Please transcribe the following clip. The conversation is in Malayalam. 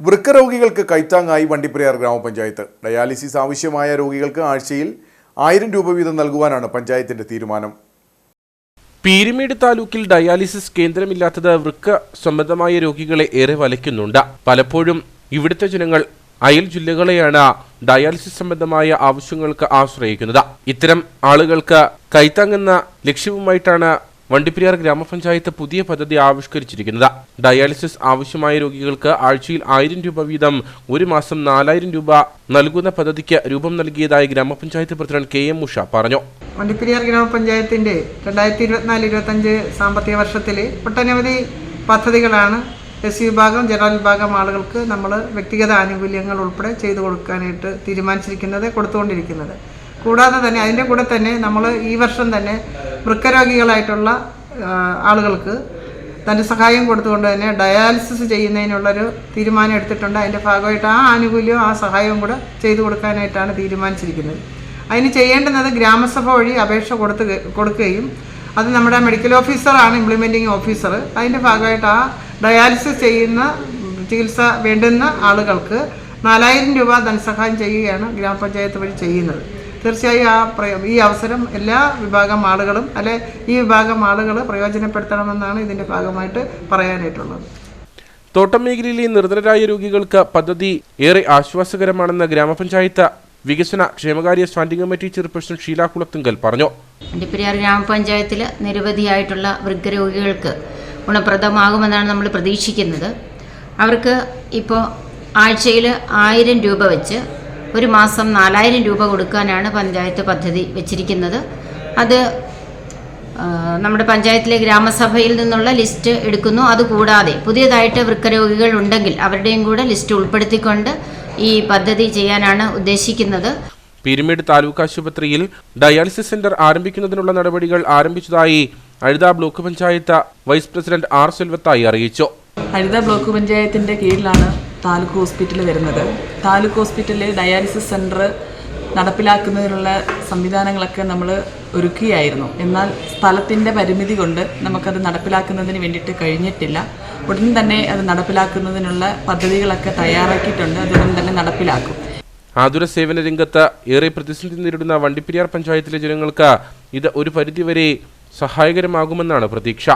വൃക്കരോഗികൾക്ക് കൈത്താങ്ങായി വണ്ടിപ്പെരിയാർ ഗ്രാമപഞ്ചായത്ത്. ഡയാലിസിസ് ആവശ്യമായ രോഗികൾക്ക് ആഴ്ചയിൽ ആയിരം രൂപ വീതം നൽകുവാനാണ് പഞ്ചായത്തിന്റെ തീരുമാനം. പീരുമേട് താലൂക്കിൽ ഡയാലിസിസ് കേന്ദ്രമില്ലാത്തത് വൃക്ക സംബന്ധമായ രോഗികളെ ഏറെ വലയ്ക്കുന്നുണ്ട്. പലപ്പോഴും ഇവിടുത്തെ ജനങ്ങൾ അയൽ ജില്ലകളെയാണ് ഡയാലിസിസ് സംബന്ധമായ ആവശ്യങ്ങൾക്ക് ആശ്രയിക്കുന്നത്. ഇത്തരം ആളുകൾക്ക് കൈത്താങ്ങുന്ന ലക്ഷ്യവുമായിട്ടാണ് വണ്ടിപ്പെരിയാർ ഗ്രാമപഞ്ചായത്ത് പുതിയ പദ്ധതി ആവിഷ്കരിച്ചിരിക്കുന്നത്. ഡയാലിസിസ് ആവശ്യമായ രോഗികൾക്ക് ആഴ്ചയിൽ ആയിരം രൂപ വീതം ഒരു മാസം നാലായിരം രൂപ നൽകുന്ന പദ്ധതിക്ക് രൂപം നൽകിയതായി ഗ്രാമപഞ്ചായത്ത് പ്രസിഡന്റ് കെ എം ഉഷ പറഞ്ഞു. വണ്ടിപ്പെരിയാർ ഗ്രാമപഞ്ചായത്തിന്റെ രണ്ടായിരത്തി ഇരുപത്തിനാല് ഇരുപത്തഞ്ച് സാമ്പത്തിക വർഷത്തിൽ ഒട്ടനവധി പദ്ധതികളാണ് എസ് വിഭാഗം ജനറൽ വിഭാഗം ആളുകൾക്ക് നമ്മൾ വ്യക്തിഗത ആനുകൂല്യങ്ങൾ ഉൾപ്പെടെ ചെയ്തു കൊടുക്കാനായിട്ട് തീരുമാനിച്ചിരിക്കുന്നത് കൊടുത്തുകൊണ്ടിരിക്കുന്നത്. കൂടാതെ തന്നെ അതിന്റെ കൂടെ തന്നെ നമ്മൾ ഈ വർഷം തന്നെ വൃക്കരോഗികളായിട്ടുള്ള ആളുകൾക്ക് തന്റെ സഹായം കൊടുത്തുകൊണ്ട് തന്നെ ഡയാലിസിസ് ചെയ്യുന്നതിനുള്ളൊരു തീരുമാനം എടുത്തിട്ടുണ്ട്. അതിന്റെ ഭാഗമായിട്ട് ആ ആനുകൂല്യവും ആ സഹായവും കൂടെ ചെയ്തു കൊടുക്കാനായിട്ടാണ് തീരുമാനിച്ചിരിക്കുന്നത്. അതിന് ചെയ്യേണ്ടുന്നത് ഗ്രാമസഭ വഴി അപേക്ഷ കൊടുത്ത് കൊടുക്കുകയും അത് നമ്മുടെ മെഡിക്കൽ ഓഫീസറാണ് ഇംപ്ലിമെന്റിംഗ് ഓഫീസർ. അതിന്റെ ഭാഗമായിട്ട് ആ ഡയാലിസിസ് ചെയ്യുന്ന ചികിത്സ വേണ്ടുന്ന ആളുകൾക്ക് നാലായിരം രൂപ ധനസഹായം ചെയ്യുകയാണ് ഗ്രാമപഞ്ചായത്ത് വഴി ചെയ്യുന്നത്. തീർച്ചയായും ആ ഈ അവസരം എല്ലാ വിഭാഗം ആളുകളും അല്ലെ ഈ വിഭാഗം ആളുകൾ പ്രയോജനപ്പെടുത്തണമെന്നാണ് ഇതിന്റെ ഭാഗമായിട്ട് പറയാനായിട്ടുള്ളത്. തോട്ടം മേഖലയിലെ നിർധനരായ രോഗികൾക്ക് പദ്ധതി ഏറെ ആശ്വാസകരമാണെന്ന് ഗ്രാമപഞ്ചായത്ത് വികസന ക്ഷേമകാര്യ standing committee chairperson Sheela Kulathunkal പറഞ്ഞു. വണ്ടിപ്പെരിയാർ ഗ്രാമപഞ്ചായത്തിൽ നിരവധിയായിട്ടുള്ള വൃക്കരോഗികൾക്ക് ഗുണപ്രദമാകുമെന്നാണ് നമ്മൾ പ്രതീക്ഷിക്കുന്നത്. അവർക്ക് ഇപ്പോൾ ആഴ്ചയിൽ ആയിരം രൂപ വെച്ച് ഒരു മാസം നാലായിരം രൂപ കൊടുക്കാനാണ് പഞ്ചായത്ത് പദ്ധതി വെച്ചിരിക്കുന്നത്. അത് നമ്മുടെ പഞ്ചായത്തിലെ ഗ്രാമസഭയിൽ നിന്നുള്ള ലിസ്റ്റ് എടുക്കുന്നു. അതുകൂടാതെ പുതിയതായിട്ട് വൃക്കരോഗികൾ ഉണ്ടെങ്കിൽ അവരുടെയും കൂടെ ലിസ്റ്റ് ഉൾപ്പെടുത്തിക്കൊണ്ട് ഈ പദ്ധതി ചെയ്യാനാണ് ഉദ്ദേശിക്കുന്നത്. പീരുമേട് താലൂക്ക് ആശുപത്രിയിൽ ഡയാലിസിസ് സെന്റർ ആരംഭിക്കുന്നതിനുള്ള നടപടികൾ ആരംഭിച്ചതായി Azhutha block panchayat vice president R സെൽവത്തായി അറിയിച്ചു. ഹരിത ബ്ലോക്ക് പഞ്ചായത്തിന്റെ കീഴിലാണ് താലൂക്ക് ഹോസ്പിറ്റൽ വരുന്നത്. താലൂക്ക് ഹോസ്പിറ്റലിൽ ഡയാലിസിസ് സെന്റർ നടപ്പിലാക്കുന്നതിനുള്ള സംവിധാനങ്ങളൊക്കെ നമ്മൾ ഒരുക്കിയായിരുന്നു എന്നാൽ സ്ഥലത്തിന്റെ പരിമിതി കൊണ്ട് നമുക്കത് നടപ്പിലാക്കുന്നതിന് വേണ്ടിയിട്ട് കഴിഞ്ഞിട്ടില്ല. ഉടൻ തന്നെ അത് നടപ്പിലാക്കുന്നതിനുള്ള പദ്ധതികളൊക്കെ തയ്യാറാക്കിയിട്ടുണ്ട്. അത് ഉടൻ തന്നെ നടപ്പിലാക്കും. ആതുര സേവന രംഗത്ത് ഏറെ പ്രതിസന്ധി നേരിടുന്ന വണ്ടിപ്പെരിയാർ പഞ്ചായത്തിലെ ജനങ്ങൾക്ക് ഇത് ഒരു പരിധിവരെ സഹായകരമാകുമെന്നാണ് പ്രതീക്ഷ.